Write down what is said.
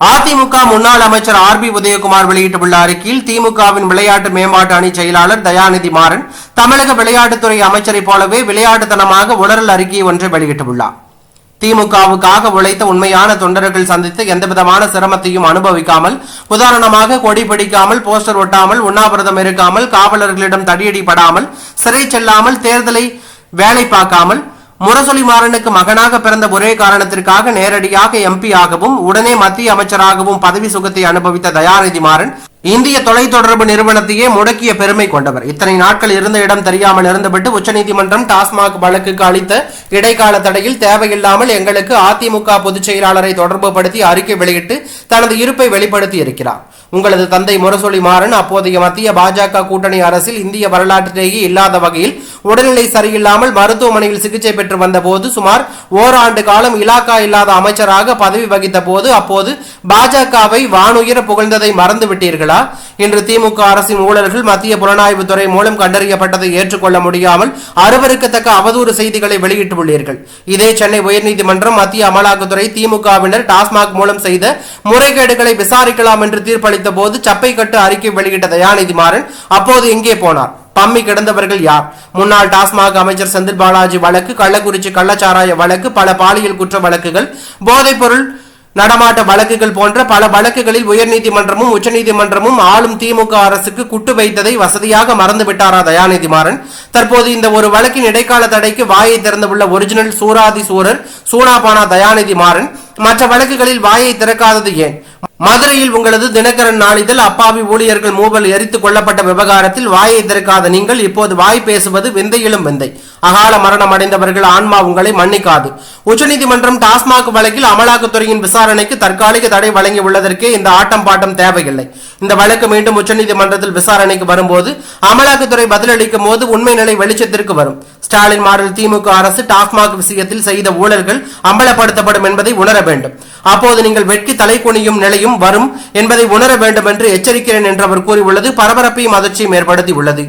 அதிமுக முன்னாள் அமைச்சர் R B Udhayakumar வெளியிட்டுள்ள அறிக்கையில் திமுகவின் விளையாட்டு மேம்பாட்டு அணி செயலாளர் தயாநிதி மாறன் தமிழக விளையாட்டுத்துறை அமைச்சரைப் போலவே விளையாட்டுத்தனமாக உளறல் அறிக்கை ஒன்றை வெளியிட்டுள்ளார். திமுகவுக்காக உழைத்த உண்மையான தொண்டர்கள் சந்தித்து எந்தவிதமான சிரமத்தையும் அனுபவிக்காமல் உதாரணமாக கொடி பிடிக்காமல் போஸ்டர் ஒட்டாமல் உண்ணாவிரதம் இருக்காமல் காவலர்களிடம் தடியடி படாமல் சிறை செல்லாமல் தேர்தலை வேலை பார்க்காமல் முரசொலி மாறனுக்கு மகனாக பிறந்த ஒரே காரணத்திற்காக நேரடியாக எம்பி ஆகவும் உடனே மத்திய அமைச்சராகவும் பதவி சுகத்தை அனுபவித்த தயாநிதி மாறன் இந்திய தொலைத்தொடர்பு நிறுவனத்தையே முடக்கிய பெருமை கொண்டவர். இத்தனை நாட்கள் இருந்த இடம் தெரியாமல் இருந்துவிட்டு உச்சநீதிமன்றம் டாஸ்மாக் வழக்குக்கு அளித்த இடைக்கால தடையில் தேவையில்லாமல் எங்களுக்கு அதிமுக பொதுச் செயலாளரை தொடர்பு படுத்தி அறிக்கை வெளியிட்டு தனது இருப்பை வெளிப்படுத்தி இருக்கிறார். உங்களது தந்தை முரசொலி மாறன் அப்போதைய மத்திய பாஜக கூட்டணி அரசில் இந்திய வரலாற்றிலேயே இல்லாத வகையில் உடல்நிலை சரியில்லாமல் மருத்துவமனையில் சிகிச்சை பெற்று வந்தபோது சுமார் ஓராண்டு காலம் இலாக்கா இல்லாத அமைச்சராக பதவி வகித்த போது அப்போது பாஜகவை வானுயர புகழ்ந்ததை மறந்து விட்டீர்களா இன்று திமுக அரசின் ஊழல்கள் மத்திய புலனாய்வுத்துறை மூலம் கண்டறியப்பட்டதை ஏற்றுக்கொள்ள முடியாமல் அருவருக்கத்தக்க அவதூறு செய்திகளை வெளியிட்டுள்ளீர்கள். இதே சென்னை உயர்நீதிமன்றம் மத்திய அமலாக்கத்துறை திமுகவினர் டாஸ்மாக் மூலம் செய்த முறைகேடுகளை விசாரிக்கலாம் என்று தீர்ப்பளித்த போது சப்பை கட்டு அறிக்கை வெளியிட்ட தயாநிதி மாறன் அப்போது எங்கே போனார்? பம்மி கிடந்தவர்கள் யார்? முன்னாள் டாஸ்மாக் அமைச்சர் செந்தில் பாலாஜி வழக்கு கள்ளக்குறிச்சி கள்ளச்சாராய வழக்கு பல பாலியல் குற்ற வழக்குகள் போதைப்பொருள் நடமாட்ட வழக்குகள் போன்ற பல வழக்குகளில் உயர்நீதிமன்றமும் உச்சநீதிமன்றமும் ஆளும் திமுக அரசுக்கு குட்டு வைத்ததை வசதியாக மறந்துவிட்டாரா தயாநிதி மாறன் தற்போது இந்த ஒரு வழக்கின் இடைக்கால தடைக்கு வாயை திறந்துள்ள ஒரிஜினல் சூராதி சூரர் சூனாபானா தயாநிதி மாறன் மற்ற வழக்குகளில் வாயை திறக்காதது ஏன்? மதுரையில் உங்களது தினகரன் நாளிதழ் அப்பாவி ஊழியர்கள் மூவல் எரித்து கொல்லப்பட்ட விவகாரத்தில் வாயை திறக்காத நீங்கள் இப்போது வாய் பேசுவது விந்தையிலும் விந்தை. அகால மரணம் அடைந்தவர்கள் ஆன்மா உங்களை மன்னிக்காது. உச்சநீதிமன்றம் டாஸ்மாக் வழக்கில் அமலாக்கத்துறையின் விசாரணைக்கு தற்காலிக தடை வழங்கி உள்ளதற்கே இந்த ஆட்டம் பாட்டம் தேவையில்லை. இந்த வழக்கு மீண்டும் உச்சநீதிமன்றத்தில் விசாரணைக்கு வரும்போது அமலாக்கத்துறை பதிலளிக்கும் போது உண்மை நிலை வெளிச்சத்திற்கு வரும். ஸ்டாலின் மாடல் திமுக அரசு டாஸ்மாக் விஷயத்தில் செய்த ஊழல்கள் அம்பலப்படுத்தப்படும் என்பதை உணர வேண்டும். அப்போது நீங்கள் வெட்கி தலை குனியும் நிலையும் வரும் என்பதை உணர வேண்டும் என்று எச்சரிக்கிறேன் என்று அவர் கூறியுள்ளது. பரபரப்பையும் அதிர்ச்சியும் ஏற்படுத்தியுள்ளது.